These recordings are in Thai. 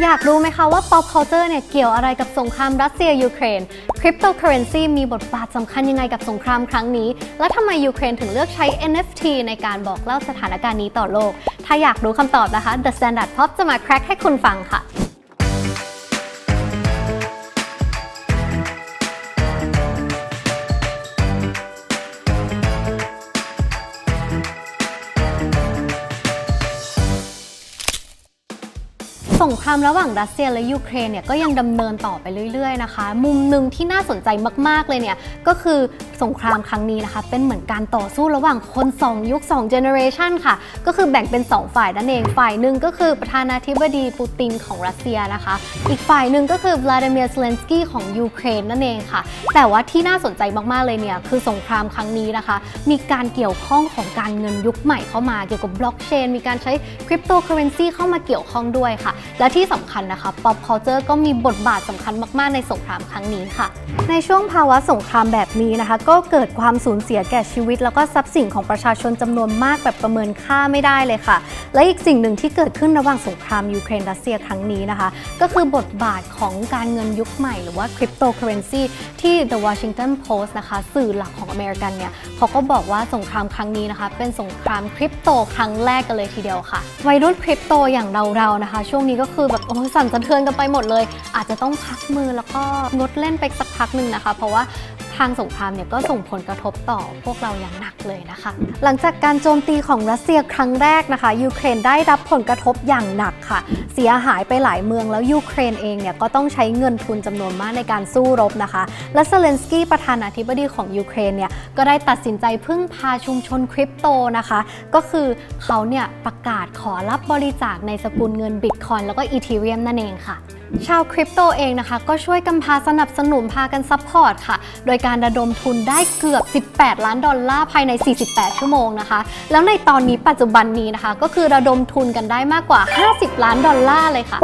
อยากรู้ไหมคะว่า pop culture เนี่ยเกี่ยวอะไรกับสงครามรัสเซียยูเครน cryptocurrency มีบทบาทสำคัญยังไงกับสงครามครั้งนี้ และทำไมยูเครนถึงเลือกใช้ NFT ในการบอกเล่าสถานการณ์นี้ต่อโลก ถ้าอยากรู้คำตอบนะคะ The Standard Pop จะมา crack ให้คุณฟังค่ะ สงครามระหว่างรัสเซียและยูเครนเนี่ยก็ยังดำเนินต่อไปเรื่อยๆนะคะ มุมหนึ่งที่น่าสนใจมากๆเลยเนี่ยก็คือสงครามครั้งนี้นะคะ เป็นเหมือนการต่อสู้ระหว่างคน 2 ยุค2 generation ค่ะ ก็คือแบ่งเป็น 2 ฝ่ายนั่นเองฝ่ายหนึ่งก็คือประธานาธิบดีปูตินของรัสเซียนะคะ อีกฝ่ายหนึ่งก็คือวลาดิเมียร์เซเลนสกี้ของยูเครนนั่นเองค่ะ แต่ว่าที่น่าสนใจมากๆเลยเนี่ยคือสงครามครั้งนี้นะคะ มีการเกี่ยวข้องของการเงินยุคใหม่เข้ามาเกี่ยวกับบล็อกเชนมีการใช้คริปโตเคอเรนซีเข้ามาเกี่ยวข้องด้วยค่ะและที่สำคัญนะคะ pop culture ก็มีบทบาทสำคัญมาก ๆ ในสงครามครั้งนี้ค่ะ ในช่วงภาวะสงครามแบบนี้นะคะ ก็เกิดความสูญเสียแก่ชีวิต แล้วก็ทรัพย์สินของประชาชนจำนวนมากแบบประเมินค่าไม่ได้เลยค่ะ และอีกสิ่งหนึ่งที่เกิดขึ้นระหว่างสงครามยูเครนรัสเซียครั้งนี้นะคะ ก็คือบทบาทของการเงินยุคใหม่หรือว่าคริปโตเคอเรนซีที่ The Washington Post นะคะสื่อหลักของอเมริกันเนี่ยเขาก็บอกว่าสงครามครั้งนี้นะคะ เป็นสงครามคริปโตครั้งแรกกันเลยทีเดียวค่ะ วัยรุ่นคริปโตอย่างเราๆนะคะ ช่วงนี้ก็คือแบบโอ้ยสั่นสะเทือนกันไปหมดเลย อาจจะต้องพักมือแล้วก็งดเล่นไปสักพักหนึ่งนะคะ เพราะว่าางสงครามเนี่ยก็ส่งผลกระทบต่อพวกเราอย่างหนักเลยนะคะ หลังจากการโจมตีของรัสเซียครั้งแรกนะคะ ยูเครนได้รับผลกระทบอย่างหนักค่ะ เสียหายไปหลายเมืองแล้วยูเครนเองเนี่ยก็ต้องใช้เงินทุนจำนวนมากในการสู้รบนะคะ และเซเลนสกี้ประธานาธิบดีของยูเครนเนี่ยก็ได้ตัดสินใจพึ่งพาชุมชนคริปโตนะคะ ก็คือเขาเนี่ยประกาศขอรับบริจาคในสกุลเงินบิตคอยน์แล้วก็อีเทเรียมนั่นเองค่ะ ชาวคริปโตเองนะคะ ก็ช่วยกันพาสนับสนุนพากันซัพพอร์ตค่ะ โดยการระดมทุนได้เกือบ 18 ล้านดอลลาร์ภายใน 48 ชั่วโมงนะคะ แล้วในตอนนี้ปัจจุบันนี้นะคะ ก็คือระดมทุนกันได้มากกว่า 50 ล้านดอลลาร์เลยค่ะ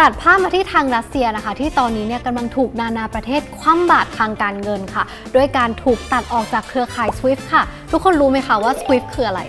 ตัดภาพมาที่ทางรัสเซียนะคะ ที่ตอนนี้เนี่ยกำลังถูกนานาประเทศคว่ำบาตรทางการเงินค่ะ ด้วยการถูกตัดออกจากเครือข่าย SWIFT ค่ะ ทุกคนรู้ไหมคะว่า SWIFT คืออะไร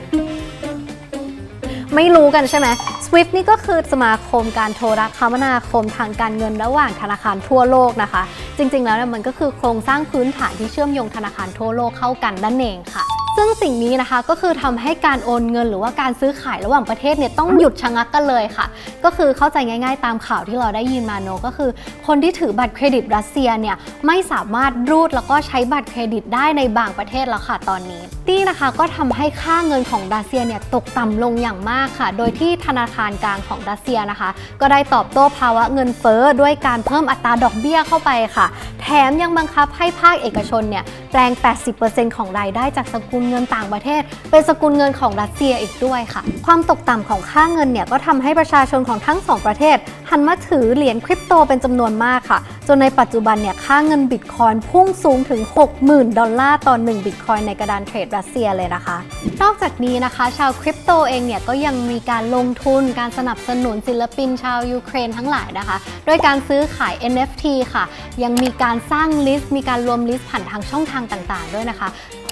ไม่รู้กันใช่ไหม SWIFT นี่ก็คือสมาคมการโทรคมนาคมทางการเงินระหว่างธนาคารทั่วโลกนะคะ จริงๆแล้วเนี่ยมันก็คือโครงสร้างพื้นฐานที่เชื่อมโยงธนาคารทั่วโลกเข้ากันนั่นเองค่ะ ซึ่งสิ่งนี้นะคะก็คือทำให้การโอนเงิน หรือว่าการซื้อขายระหว่างประเทศเนี่ยต้องหยุดชะงักกันเลยค่ะ ก็คือเข้าใจง่าย ๆ ตามข่าวที่เราได้ยินมาเนก็คือ คนที่ถือบัตรเครดิตรัสเซียเนี่ยไม่สามารถรูดแล้วก็ใช้บัตรเครดิตได้ในบางประเทศแล้วค่ะตอนนี้นี่นะคะก็ทำให้ค่าเงินของรัสเซียเนี่ยตกต่ำลงอย่างมากค่ะ โดยที่ธนาคารกลางของรัสเซียนะคะ ก็ได้ตอบโต้ภาวะเงินเฟ้อด้วยการเพิ่มอัตราดอกเบี้ยเข้าไปค่ะ แถมยังบังคับให้ภาคเอกชนเนี่ยแปลง 80%ของรายได้จากสกุลเงินต่างประเทศ เป็นสกุลเงินของรัสเซียอีกด้วยค่ะ ความตกต่ำของค่าเงินเนี่ยก็ทำให้ประชาชนของทั้งสองประเทศ หันมาถือเหรียญคริปโตเป็นจำนวนมากค่ะ จนในปัจจุบันเนี่ยค่าเงินบิตคอยน์พุ่งสูงถึง 60,000 ดอลลาร์ต่อ1บิตคอยน์ในกระดานเทรดรัสเซียเลยนะคะ นอกจากนี้นะคะ ชาวคริปโตเองเนี่ยก็ยังมีการลงทุนการสนับสนุนศิลปินชาวยูเครนทั้งหลายนะคะด้วยการซื้อขาย NFT ค่ะ ยังมีการสร้างลิสต์ มีการรวมลิสต์ผ่านทางช่องทางต่างๆ ด้วยนะคะ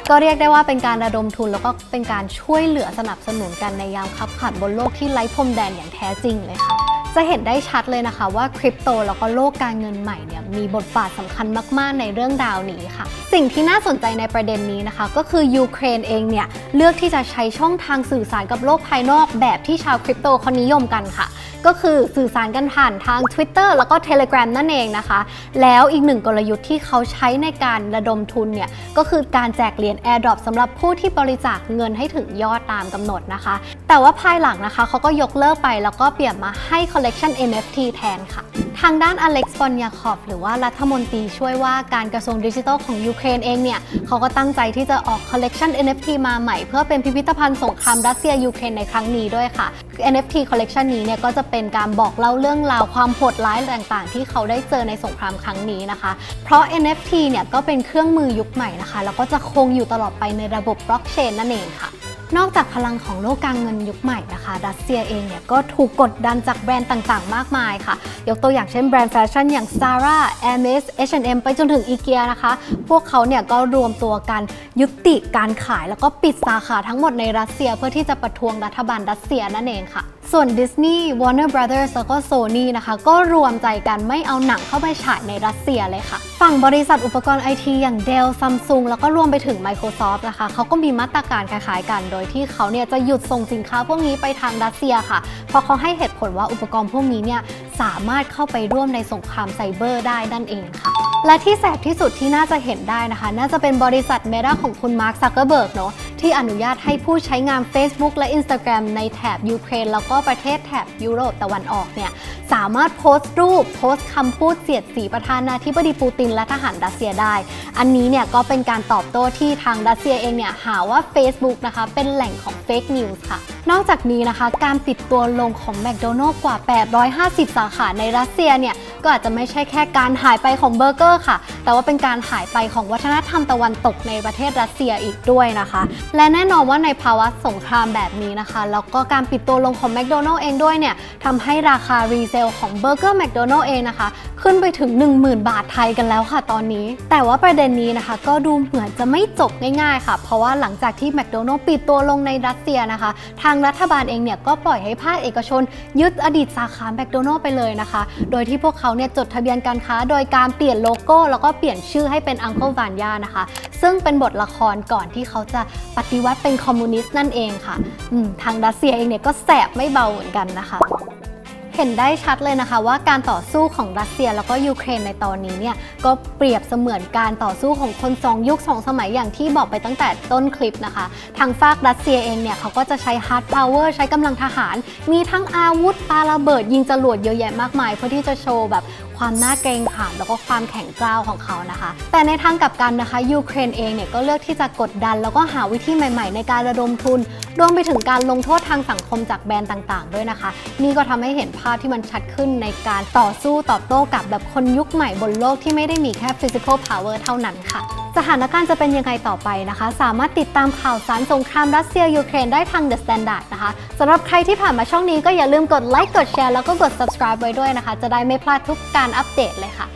ก็เรียกได้ว่าเป็นการระดมทุนแล้วก็เป็นการช่วยเหลือสนับสนุนกันในยามคับขันบนโลกที่ไร้พรมแดนอย่างแท้จริงเลยค่ะ จะเห็นได้ชัดเลยนะคะว่าคริปโตแล้วก็โลกการเงินใหม่เนี่ยมีบทบาทสำคัญมากๆในเรื่องราวนี้ค่ะ สิ่งที่น่าสนใจในประเด็นนี้นะคะ ก็คือยูเครนเองเนี่ยเลือกที่จะใช้ช่องทางสื่อสารกับโลกภายนอกแบบที่ชาวคริปโตเขานิยมกันค่ะ ก็คือสื่อสารกันผ่านทาง Twitter แล้วก็ Telegram นั่นเองนะคะ แล้วอีกหนึ่งกลยุทธ์ที่เขาใช้ในการระดมทุนเนี่ยก็คือการแจกเหรียญ AirDrop สำหรับผู้ที่บริจาคเงินให้ถึงยอดตามกำหนดนะคะ แต่ว่าภายหลังนะคะเขาก็ยกเลิกไปแล้วก็เปลี่ยนมาให้ Collection NFT แทนค่ะ ทางด้านอเล็กซ์บอนยาคอฟหรือว่ารัฐมนตรีช่วยว่าการกระทรวงดิจิทัลของยูเครนเองเนี่ยเขาก็ตั้งใจที่จะออก Collection NFT มาใหม่ เพื่อเป็นพิพิธภัณฑ์สงครามรัสเซียยูเครนในครั้งนี้ด้วยค่ะ NFT Collection นี้เนี่ยก็จะเป็นการบอกเล่าเรื่องราวความโหดร้ายต่างๆ ที่เขาได้เจอในสงครามครั้งนี้นะคะ เพราะ NFT เนี่ยก็เป็นเครื่องมือยุคใหม่นะคะ แล้วก็จะคงอยู่ตลอดไปในระบบบล็อกเชนนั่นเองค่ะ นอกจากพลังของโลกการเงินยุคใหม่นะคะ รัสเซียเองเนี่ยก็ถูกกดดันจากแบรนด์ต่างๆ มากมายค่ะ ยกตัวอย่างเช่นแบรนด์แฟชั่นอย่าง Zara, Hermes, H&M ไปจนถึงอีเกียนะคะ พวกเขาเนี่ยก็รวมตัวกันยุติการขายแล้วก็ปิดสาขาทั้งหมดในรัสเซียเพื่อที่จะประท้วงรัฐบาลรัสเซียนั่นเองค่ะ ส่วน Disney Warner Brothers แล้วก็ Sony นะคะ ก็รวมใจกันไม่เอาหนังเข้าไปฉายในรัสเซียเลยค่ะ ฝั่งบริษัทอุปกรณ์ไอทีอย่าง Dell Samsung แล้วก็รวมไปถึง Microsoft นะคะเขาก็มีมาตรการคล้ายๆกัน โดยที่เขาเนี่ยจะหยุดส่งสินค้าพวกนี้ไปทางรัสเซียค่ะ เพราะเขาให้เหตุผลว่าอุปกรณ์พวกนี้เนี่ยสามารถเข้าไปร่วมในสงครามไซเบอร์ได้นั่นเองค่ะ และที่แสบที่สุดที่น่าจะเห็นได้นะคะ น่าจะเป็นบริษัทเมตาของคุณมาร์คซักเกอร์เบิร์กเนาะ ที่อนุญาตให้ผู้ใช้งาน Facebook และ Instagram ในแถบยูเครนแล้วก็ประเทศแถบยุโรปตะวันออกเนี่ยสามารถโพสต์รูป โพสต์คำพูดเสียดสีประธานาธิบดีปูตินและทหารรัสเซียได้ อันนี้เนี่ยก็เป็นการตอบโต้ที่ทางรัสเซียเองเนี่ยหาว่า Facebook นะคะเป็นแหล่งของ Fake News ค่ะ นอกจากนี้นะคะ การปิดตัวลงของ McDonald กว่า 850 สาขาในรัสเซียเนี่ยก็อาจจะไม่ใช่แค่การหายไปของเบอร์เกอร์ค่ะ แต่ว่าเป็นการหายไปของวัฒนธรรมตะวันตกในประเทศรัสเซียอีกด้วยนะคะและแน่นอนว่าในภาวะสงครามแบบนี้นะคะ แล้วก็การปิดตัวลงของ McDonald เองด้วยเนี่ยทำให้ราคารีเซลของเบอร์เกอร์ McDonald เองนะคะ ขึ้นไปถึง 10,000 บาทไทยกันแล้วค่ะตอนนี้ แต่ว่าประเด็นนี้นะคะ ก็ดูเหมือนจะไม่จบง่ายๆค่ะ เพราะว่าหลังจากที่ McDonald ปิดตัวลงในรัสเซียนะคะ ทางรัฐบาลเองเนี่ยก็ปล่อยให้ภาคเอกชน ยึดอดีตสาขา McDonald ไปเลยนะคะ โดยที่พวกเขาเนี่ยจดทะเบียนการค้า โดยการเปลี่ยนโลโก้ แล้วก็เปลี่ยนชื่อให้เป็น Uncle Vanya นะคะ ซึ่งเป็นบทละครก่อนที่เขาจะปฏิวัติเป็นคอมมิวนิสต์นั่นเองค่ะทางรัสเซียเองเนี่ยก็แสบไม่เบาเหมือนกันนะคะ เห็นได้ชัดเลยนะคะว่าการต่อสู้ของรัสเซียแล้วก็ยูเครนในตอนนี้เนี่ยก็เปรียบเสมือนการต่อสู้ของคนสองยุคสองสมัยอย่างที่บอกไปตั้งแต่ต้นคลิปนะคะ ทางฝากรัสเซียเองเนี่ยเขาก็จะใช้ฮาร์ดพาวเวอร์ใช้กำลังทหาร มีทั้งอาวุธปาระเบิด ยิงจรวดเยอะแยะมากมาย เพื่อที่จะโชว์แบบความน่าเกรงขามแล้วก็ความแข็งกร้าวของเขานะคะ แต่ในทางกลับกันนะคะยูเครนเองเนี่ยก็เลือกที่จะกดดัน แล้วก็หาวิธีใหม่ ๆ ในการระดมทุนรวมไปถึงการลงโทษทางสังคมจากแบรนด์ต่างๆ ด้วยนะคะ นี่ก็ทำให้เห็นภาพที่มันชัดขึ้นในการต่อสู้ตอบโต้กับแบบคนยุคใหม่บนโลกที่ไม่ได้มีแค่ physical power เท่านั้นค่ะสถานการณ์จะเป็นยังไงต่อไปนะคะ สามารถติดตามข่าวสารสงครามรัสเซียยูเครนได้ทาง The Standard นะคะสำหรับใครที่ผ่านมาช่องนี้ก็อย่าลืมกดไลค์กดแชร์แล้วก็กด subscribe ไว้ด้วยนะคะ จะได้ไม่พลาดทุกการอัปเดตเลยค่ะ